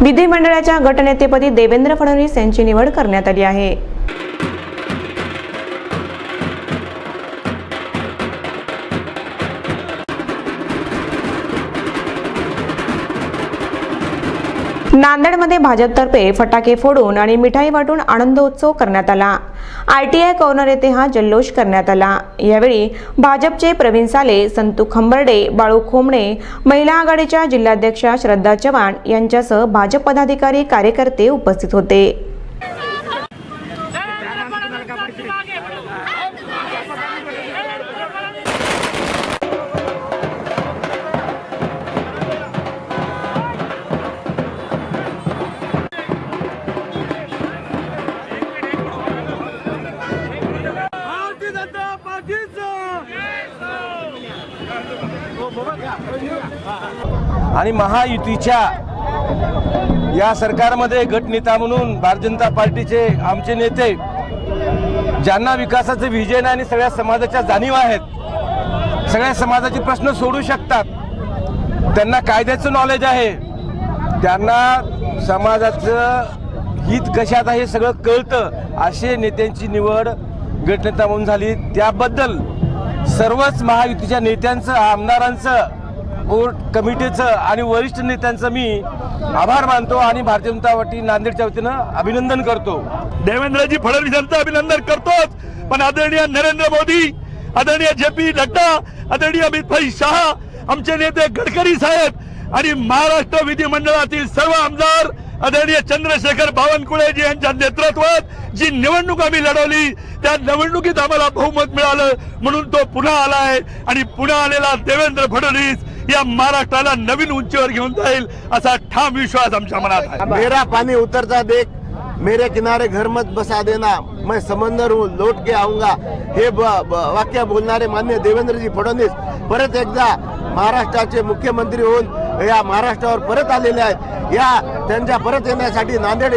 विधिमंडळाच्या गटनेतेपदी देवेंद्र फडणवीस यांची निवड करण्यात आली आहे. नांदेडमध्ये भाजपतर्फे फटाके फोडून आणि मिठाई वाटून आनंदोत्सव करण्यात आला आय टी आय कॉर्नर येथे हा जल्लोष करण्यात आला यावेळी भाजपचे प्रवीण साले संतू खंबर्डे बाळू खोमणे महिला आघाडीच्या जिल्हाध्यक्षा श्रद्धा चव्हाण यांच्यासह भाजप पदाधिकारी कार्यकर्ते उपस्थित होते आणि महायुतीच्या या सरकारमध्ये गटनेता म्हणून भारतीय जनता पार्टीचे आमचे नेते ज्यांना विकासाचं विजन आणि सगळ्या समाजाच्या जाणीव आहेत सगळ्या समाजाचे प्रश्न सोडू शकतात त्यांना कायद्याचं नॉलेज आहे. त्यांना समाजाचं हित कशात आहे हे सगळं कळतं असे नेत्यांची निवड गटनेता म्हणून झाली. त्याबद्दल सर्वच महायुतीच्या नेत्यांचं आमदारांचं कोर्ट कमिटीचं आणि वरिष्ठ नेत्यांचं मी आभार मानतो आणि भारतीय जनता पार्टी नांदेडच्या वतीनं अभिनंदन करतो. देवेंद्रजी फडणवीस यांचं अभिनंदन करतोच. पण आदरणीय नरेंद्र मोदी आदरणीय जे पी नड्डा आदरणीय अमित भाई शहा आमचे नेते गडकरी साहेब आणि महाराष्ट्र विधिमंडळातील सर्व आमदार आदरणीय चंद्रशेखर बावनकुळेजी यांच्या नेतृत्वात जी निवडणूक आम्ही लढवली त्या निवडणुकीत आम्हाला बहुमत मिळालं. म्हणून तो पुन्हा आलाय आणि पुन्हा आलेला देवेंद्र फडणवीस या महाराष्ट्राला नवीन उंचीवर घेऊन जाईल असा ठाम विश्वास आमच्या मनात आहे. मेरा पाणी उतरता देख मेरे किनारे घर मत बसा देना मैं समंदर हूँ लौट के आऊंगा। हे ब- ब- वाक्य बोलणारे मान्य देवेंद्रजी फडणवीस परत एकदा महाराष्ट्राचे मुख्यमंत्री होऊन या महाराष्ट्रावर परत आलेले आहेत. या त्यांच्या परत येण्यासाठी नांदेड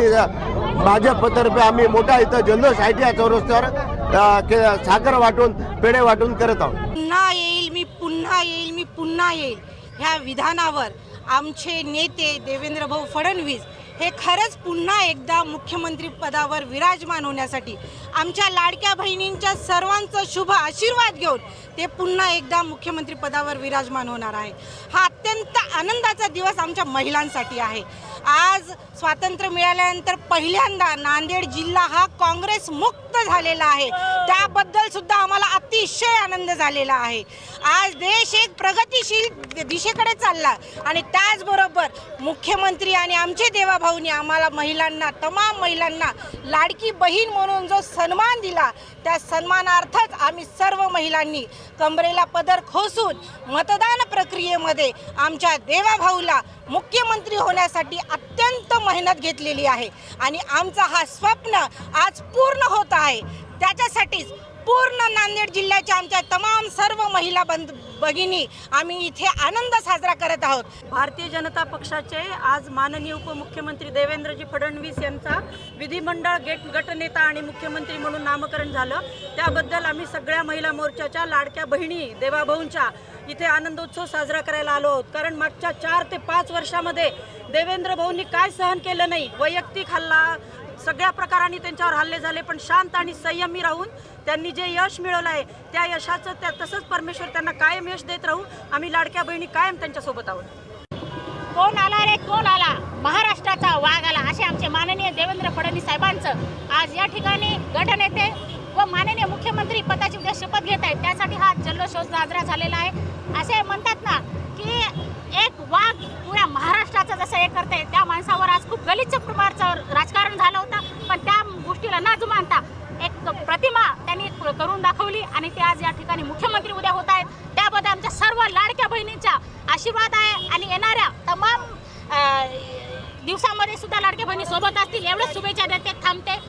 भाजपतर्फे आम्ही मोठा इथं जल्लोष आयटीआय चौरस्त्यावर साखर वाटून पेढे वाटून करत आहोत. पुन्हा येईल मी पुन्हा येईल मी पुन्हा येईल. ह्या विधानावर आमचे नेते देवेंद्र भाऊ फडणवीस हे खरंच पुन्हा एकदा मुख्यमंत्री पदावर विराजमान होण्यासाठी आमच्या लाडक्या बहिणींच्या सर्वांचा शुभ आशीर्वाद घेऊन ते पुन्हा एकदा मुख्यमंत्री पदावर विराजमान होणार आहे हा अत्यंत आनंदाचा दिवस आमच्या महिलांसाठी आहे. आज स्वातंत्र्य मिळाल्यानंतर पहिल्यांदा नांदेड जिल्हा हा काँग्रेस झालेला आहे. त्याबद्दल सुद्धा आम्हाला अतिशय आनंद झालेला आहे. आज देश एक प्रगतिशील दिशेकडे चालला आणि त्याचबरोबर मुख्यमंत्री आणि आमचे देवाभाऊनी आम्हाला महिलांना तमाम महिलांना लाडकी बहीण म्हणून जो सन्मान दिला त्या सन्मानार्थच आम्ही सर्व महिलांनी कमरेला पदर खोसून मतदान प्रक्रियेमध्ये आमच्या देवाभाऊला मुख्यमंत्री होण्यासाठी अत्यंत मेहनत घेतलेली आहे. आणि आमचा हा स्वप्न आज पूर्ण होत आहे. त्याच्यासाठीच पूर्ण नांदेड जिल्ह्याच्या आमच्या तमाम सर्व महिला बंद भगिनी आम्ही इथे आनंद साजरा करत आहोत. भारतीय जनता पक्षाचे आज माननीय उपमुख्यमंत्री देवेंद्रजी फडणवीस यांचा विधिमंडळ गेट गटनेता आणि मुख्यमंत्री म्हणून नामकरण झालं. त्याबद्दल आम्ही सगळ्या महिला मोर्चाच्या लाडक्या बहिणी देवाभाऊंच्या इथे आनंदोत्सव साजरा करायला आलो आहोत. कारण मागच्या चार ते पाच वर्षामध्ये देवेंद्र भाऊंनी काय सहन केलं नाही? वैयक्तिक हल्ला सगळ्या प्रकारांनी त्यांच्यावर हल्ले झाले पण शांत आणि संयमी राहून त्यांनी जे यश मिळवलं आहे त्या यशाचं त्या तसंच परमेश्वर त्यांना कायम यश देत राहू आम्ही लाडक्या बहिणी कायम त्यांच्यासोबत आहोत. कोण आला रे? कोण आला? महाराष्ट्राचा वाघ आला. असे आमचे माननीय देवेंद्र फडणवीस साहेबांचं आज या ठिकाणी गटनेते व माननीय मुख्यमंत्री पदाची उद्या शपथ घेत आहेत. त्यासाठी हा जल्लोष साजरा झालेला आहे. असे म्हणतात ना की एक वाघ पुऱ्या महाराष्ट्राचं जसं हे करते त्या माणसावर आज खूप गलिच्छ प्रकारचं राजकारण झालं होतं. त्या नाजू न जुमानता एक प्रतिमा त्यांनी करून दाखवली आणि ते आज या ठिकाणी मुख्यमंत्री उद्या होत आहेत. त्याबद्दल आमच्या सर्व लाडक्या बहिणींचा आशीर्वाद आहे आणि येणाऱ्या तमाम दिवसामध्ये सुद्धा लाडक्या बहिणी सोबत असतील. एवढंच शुभेच्छा देते. थांबते.